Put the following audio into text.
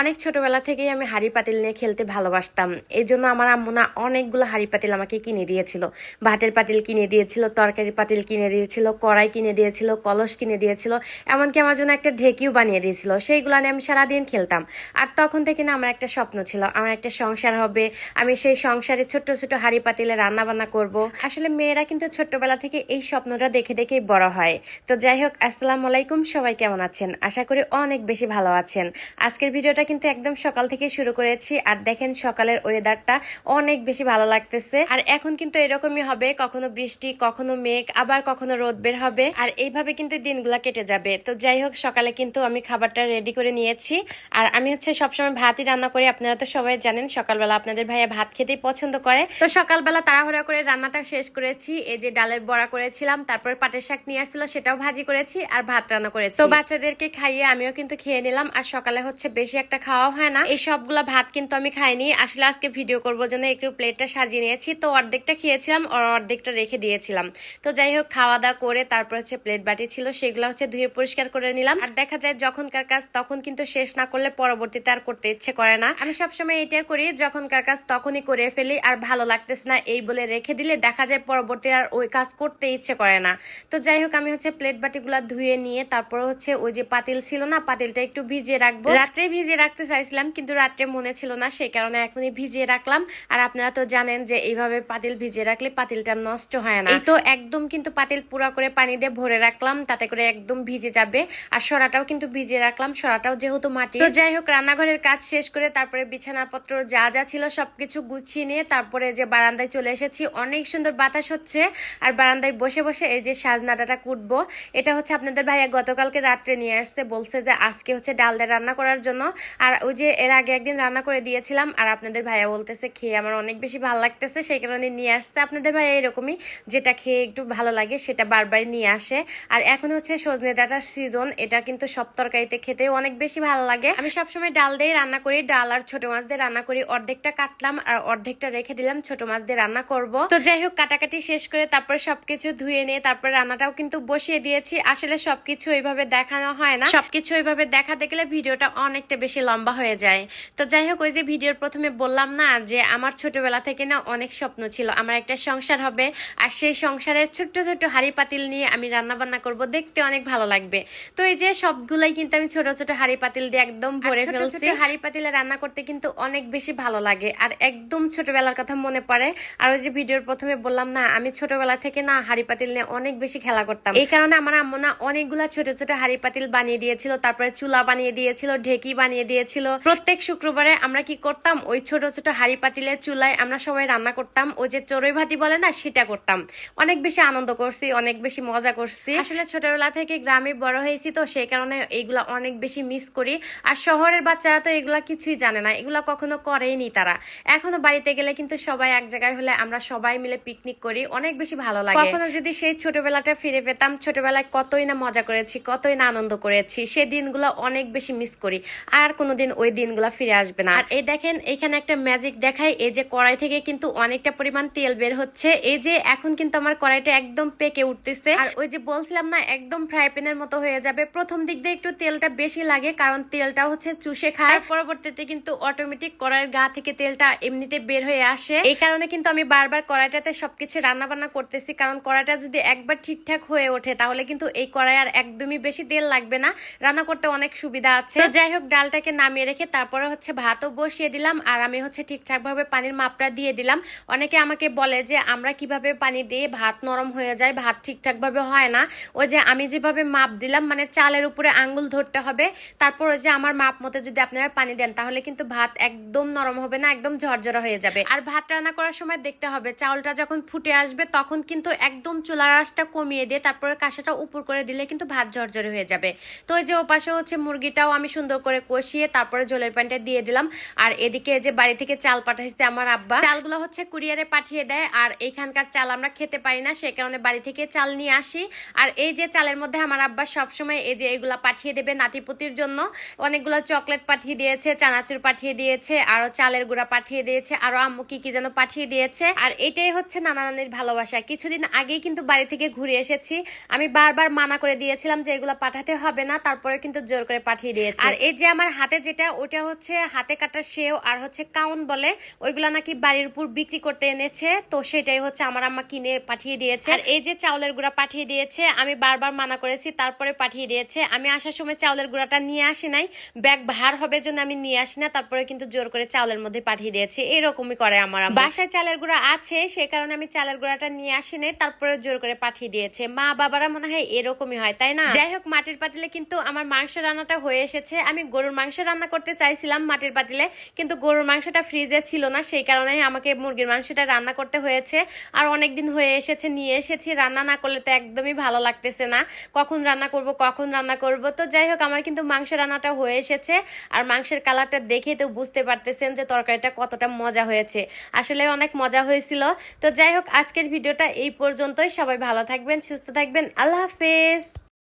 অনেক ছোটবেলা থেকেই আমি হাড়ি পাতিল নিয়ে খেলতে ভালোবাসতাম। এই জন্য আমার আম্মু না অনেকগুলো হাড়ি পাতিল আমাকে কিনে দিয়েছিল। ভাতের পাতিল কিনে দিয়েছিল, তরকারি পাতিল কিনে দিয়েছিল, কড়াই কিনে দিয়েছিল, কলস কিনে দিয়েছিল, এমনকি আমার জন্য একটা ঢেকিও বানিয়ে দিয়েছিল। সেইগুলো নিয়ে আমি সারাদিন খেলতাম। আর তখন থেকে না আমার একটা স্বপ্ন ছিল, আমার একটা সংসার হবে, আমি সেই সংসারে ছোট্ট ছোট হাড়ি পাতিলে রান্না বান্না করব। আসলে মেয়েরা কিন্তু ছোট্টবেলা থেকে এই স্বপ্নটা দেখে দেখেই বড় হয়। তো যাই হোক, আসসালামু আলাইকুম, সবাই কেমন আছেন? আশা করি অনেক বেশি ভালো আছেন। আজকের ভিডিওটা কিন্তু একদম সকাল থেকে শুরু করেছি। আর দেখেন সকালের ওয়েদারটা অনেক বেশি ভালো লাগতেছে। আর এখন কিন্তু এরকমই হবে, কখনো বৃষ্টি, কখনো মেঘ, আবার কখনো রোদ বের হবে। আর এইভাবে কিন্তু দিনগুলা কেটে যাবে। তো যাই হোক, সকালে কিন্তু আমি খাবারটা রেডি করে নিয়েছি। আর আমি হচ্ছে সবসময় ভাতই রান্না করি। আপনারা তো সবাই জানেন, সকালবেলা আপনাদের ভাইয়া ভাত খেতেই পছন্দ করে। তো সকালবেলা তাড়াহুড়া করে রান্নাটা শেষ করেছি। এই যে ডালের বড়া করেছিলাম, তারপর পাটের শাক নিয়ে আসছিল, সেটাও ভাজি করেছি আর ভাত রান্না করেছি। তো বাচ্চাদেরকে খাইয়ে আমিও কিন্তু খেয়ে নিলাম। আর সকালে হচ্ছে বেশি একটা খাওয়া হয় না। এই সবগুলা ভাত কিন্তু আমি খাইনি। আসলে আজকে ভিডিও করব জন্য একটু প্লেটটা সাজিয়ে নিয়েছি। তো অর্ধেকটা খেয়েছিলাম, আর অর্ধেকটা রেখে দিয়েছিলাম। তো যাই হোক খাওয়া দাওয়া করে তারপর হচ্ছে প্লেট বাটি ছিল, সেগুলো হচ্ছে ধুয়ে পরিষ্কার করে নিলাম। আর দেখা যায় যখনকার কাজ তখন কিন্তু শেষ না করলে পরবর্তীতে আর করতে ইচ্ছে করে না। আমি সবসময় এটা করি, যখনকার কাজ তখনই করে ফেলি, আর ভালো লাগতেছে না এই বলে রেখে দিলে দেখা যায় পরবর্তী আর ওই কাজ করতে ইচ্ছে করে না। তো যাই হোক, আমি হচ্ছে প্লেট বাটিগুলো ধুয়ে নিয়ে তারপর হচ্ছে ওই যে পাতিল ছিল না, পাতিলটা একটু ভিজিয়ে রাখব। রাত্রে ভিজিয়ে রাখতে চাইছিলাম, কিন্তু রাত্রে মনে ছিল না, সেই কারণে এখনই ভিজিয়ে রাখলাম। আর আপনারা তো জানেন যে এইভাবে পাতিল ভিজিয়ে রাখলে পাতিলটা নষ্ট হয় না। তো একদম কিন্তু পাতিল পুরা করে পানি দিয়ে ভরে রাখলাম, তাতে করে একদম ভিজে যাবে। আর সরাটাও কিন্তু ভিজিয়ে রাখলাম, সরাটাও যেহেতু মাটি। তো যাই হোক, রান্নাঘরের কাজ শেষ করে তারপরে বিছানাপত্র যা যা ছিল সবকিছু গুছিয়ে নিয়ে তারপরে যে বারান্দায় চলে এসেছি, অনেক সুন্দর বাতাস হচ্ছে। আর বারান্দায় বসে বসে এই যে সাজনাটাটা কুটবো, এটা হচ্ছে আপনাদের ভাইয়া গতকালকে রাত্রে নিয়ে আসছে, বলছে যে আজকে হচ্ছে ডাল দিয়ে রান্না করার জন্য। আর ওই যে এর আগে একদিন রান্না করে দিয়েছিলাম, আর আপনাদের ভাইয়া বলতেছে খেয়ে আমার অনেক বেশি ভালো লাগতেছে, সেই কারণে নিয়ে আসছে। আপনাদের ভাইয়া এরকমই, যেটা খেয়ে একটু ভালো লাগে সেটা বারবার নিয়ে আসে। আর এখন হচ্ছে সজনে ডাটার সিজন এটা কিন্তু সব তরকারিতে খেতে অনেক বেশি ভালো লাগে। আমি সবসময় ডাল দিয়ে রান্না করি, ডাল আর ছোট মাছ দিয়ে রান্না করি। অর্ধেকটা কাটলাম আর অর্ধেকটা রেখে দিলাম, ছোট মাছ দিয়ে রান্না করব। তো যাই হোক, কাটাকাটি শেষ করে তারপরে সবকিছু ধুয়ে নিয়ে তারপর রান্নাটাও কিন্তু বসিয়ে দিয়েছি। আসলে সবকিছু ওইভাবে দেখানো হয় না। সবকিছু ওইভাবে দেখাতে গেলে ভিডিওটা অনেকটা বেশি লম্বা হয়ে যায়। তো যাই হোক ওই যে ভিডিওর প্রথমে বললাম না যে আমার ছোটবেলা থেকে না অনেক স্বপ্ন ছিল। আমার একটা সংসার হবে আর সেই সংসারের ছোট্ট ছোট্ট হাড়ি পাতিল নিয়ে আমি রান্না বান্না করব। দেখতে অনেক ভালো লাগবে। তো এই যে সবগুলাই কিন্তু আমি ছোট ছোট হাড়ি পাতিল দিয়ে একদম ভরে ফেলছি। হাড়ি পাতিলে রান্না করতে কিন্তু অনেক বেশি ভালো লাগে। আর একদম ছোটবেলার কথা মনে পড়ে। আর ওই যে ভিডিওর প্রথমে বললাম না আমি ছোটবেলা থেকে না হাড়ি পাতিল নিয়ে অনেক বেশি খেলা করতাম। এই কারণে আমার আম্মু না অনেকগুলা ছোট ছোট হাড়ি পাতিল বানিয়ে দিয়েছিল। তারপরে চুলা বানিয়ে দিয়েছিল ঢেকি বানিয়ে দিয়েছিল। প্রত্যেক শুক্রবারে আমরা কি করতাম? ওই ছোট ছোট হাড়ি পাতিলের চুলায় আমরা সবাই রান্না করতাম। ওই যে চড়ুই ভাতি বলে না, সেটা করতাম। অনেক বেশি আনন্দ করছি, অনেক বেশি মজা করছি। আসলে ছোটবেলা থেকে গ্রামে বড় হয়েছি তো, সেই কারণে এইগুলা অনেক বেশি মিস করি। আর শহরের বাচ্চারা তো এগুলা কিছুই জানে না, এগুলা কখনো করেইনি তারা। এখনও বাড়িতে গেলে কিন্তু সবাই এক জায়গায় হলে আমরা সবাই মিলে পিকনিক করি, অনেক বেশি ভালো লাগে। কখনো যদি সেই ছোটবেলাটা ফিরে পেতাম, ছোটবেলায় কতই না মজা করেছি, কতই না আনন্দ করেছি সেই দিনগুলো অনেক বেশি মিস করি। আর কোনোদিন ওই দিনগুলো ফিরে আসবে না। আর এই দেখেন এখানে একটা ম্যাজিক দেখায় এই যে কড়াই থেকে কিন্তু অনেকটা পরিমাণ তেল বের হচ্ছে। এই যে এখন কিন্তু আমার কড়াইটা একদম পেকে উঠতেছে। আর ওই যে বলছিলাম না একদম ফ্রাই প্যানের মতো হয়ে যাবে। প্রথম দিক দিয়ে একটু তেলটা বেশি লাগে কারণ তেলটা হচ্ছে চুষে খায়। পরবর্তীতে কিন্তু অটোমেটিক কড়াইয়ের গা থেকে তেলটা এমনিতে বের হয়ে আসে। এই কারণে কিন্তু আমি বারবার কড়াইটাতে সবকিছু রান্না বান্না করতেছি কারণ কড়াইটা যদি একবার ঠিকঠাক হয়ে ওঠে তাহলে কিন্তু এই কড়াই আর একদমই বেশি তেল লাগবে না। রান্না করতে অনেক সুবিধা আছে। তো যাই হোক ডালটাকে নামিয়ে রেখে তারপরে হচ্ছে ভাতও বসিয়ে দিলাম আর আমি হচ্ছে ঠিকঠাক ভাবে পানির মাপটা দিয়ে দিলাম। অনেকে আমাকে বলে যে, আমরা কীভাবে পানি দিয়ে ভাত নরম হয়ে যায়, ভাত ঠিকঠাক ভাবে হয় না? ওই যে আমি যেভাবে মাপ দিলাম মানে চালের উপরে আঙ্গুল ধরতে হবে, তারপর ওই যে আমার মাপ মতো যদি আপনারা পানি দেন, তাহলে কিন্তু ভাত একদম নরম হবে না, একদম ঝরঝরা হয়ে যাবে। আর ভাত রান্না করার সময় দেখতে হবে, চাউলটা যখন ফুটে আসবে, তখন কিন্তু একদম চুলার আঁচটা কমিয়ে দিয়ে তারপরে কাঁসাটা উপর করে দিলে কিন্তু ভাত ঝরঝরে হয়ে যাবে। তো ওই যে ওপাশে হচ্ছে মুরগিটাও আমি সুন্দর করে কষিয়ে তারপরে জলের পানিটা দিয়ে দিলাম। আর এদিকে যে বাড়ি থেকে চাল পাঠাইছে আমার আব্বা। চালগুলো হচ্ছে কুরিয়ারে পাঠিয়ে দেয়। আর এইখানকার চাল আমরা খেতে পারি না, সে কারণে বাড়ি থেকে চাল নিয়ে আসি। আর এই যে চালের মধ্যে আমার আব্বা সবসময় এই যে এগুলা পাঠিয়ে দেবে নাতিপুতির জন্য। অনেকগুলো চকলেট পাঠিয়ে দিয়েছে, চানাচুর পাঠিয়ে দিয়েছে, আরও চালের গুঁড়া পাঠিয়ে দিয়েছে, আরও আম্মু কি কি যেন পাঠিয়ে দিয়েছে। আর এটাই হচ্ছে নানা নানির ভালোবাসা। কিছুদিন আগেই কিন্তু বাড়ি থেকে ঘুরে এসেছি। আমি বারবার মানা করে দিয়েছিলাম যে এগুলো পাঠাতে হবে না তারপরে কিন্তু জোর করে পাঠিয়ে দিয়েছে। আর এই যে আমার হাতে যেটা, ওটা হচ্ছে হাতে কাটা সেও আর হচ্ছে কাউন বলে, ওইগুলা নাকি বাড়ির উপর বিক্রি করতে এনেছে। তো সেটাই হচ্ছে আমার আম্মা কিনে পাঠিয়ে দিয়েছে। আর এই যে চাউলের গুঁড়া পাঠিয়ে দিয়েছে, আমি বারবার মানা করেছি, তারপরে পাঠিয়ে দিয়েছে। আমি আসার সময় চাউলের গুঁড়াটা নিয়ে আসি নাই। ব্যাগ ভার হবে জন্য আমি নিয়ে আসি না, তারপরে কিন্তু জোর করে চাউলের মধ্যে পাঠিয়ে দিয়েছে। এরকমই করে আমার বাসায় চালের গুঁড়া আছে, সে কারণে আমি চালের গুঁড়াটা নিয়ে আসি নাই তারপরে জোর করে পাঠিয়ে দিয়েছে। মা বাবারা মনে হয় এরকমই হয়, তাই না? যাই হোক, মাটির পাতিলে কিন্তু আমার মাংস রান্নাটা হয়ে এসেছে। আমি গরুর মাংস রান্না করতে চাইছিলাম মাটির পাতিলে, কিন্তু গরুর মাংসটা ফ্রিজে ছিল না, সেই কারণে আমাকে মুরগির মাংসটা রান্না করতে হয়েছে। আর অনেক দিন হয়ে এসেছে, নিয়ে এসেছি, রান্না না করলে তো একদমই ভালো লাগতেছে না। কখন রান্না করব, কখন রান্না করব? তো যাই হোক, আমার কিন্তু মাংস রান্নাটা হয়ে এসেছে। আর মাংসের কালারটা দেখে তো বুঝতে পারতেছেন যে তরকারিটা কতটা মজা হয়েছে। আসলে অনেক মজা হয়েছিল। তো যাই হোক, আজকের ভিডিওটা এই পর্যন্তই। সবাই ভালো থাকবেন, সুস্থ থাকবেন। আল্লাহ হাফেজ।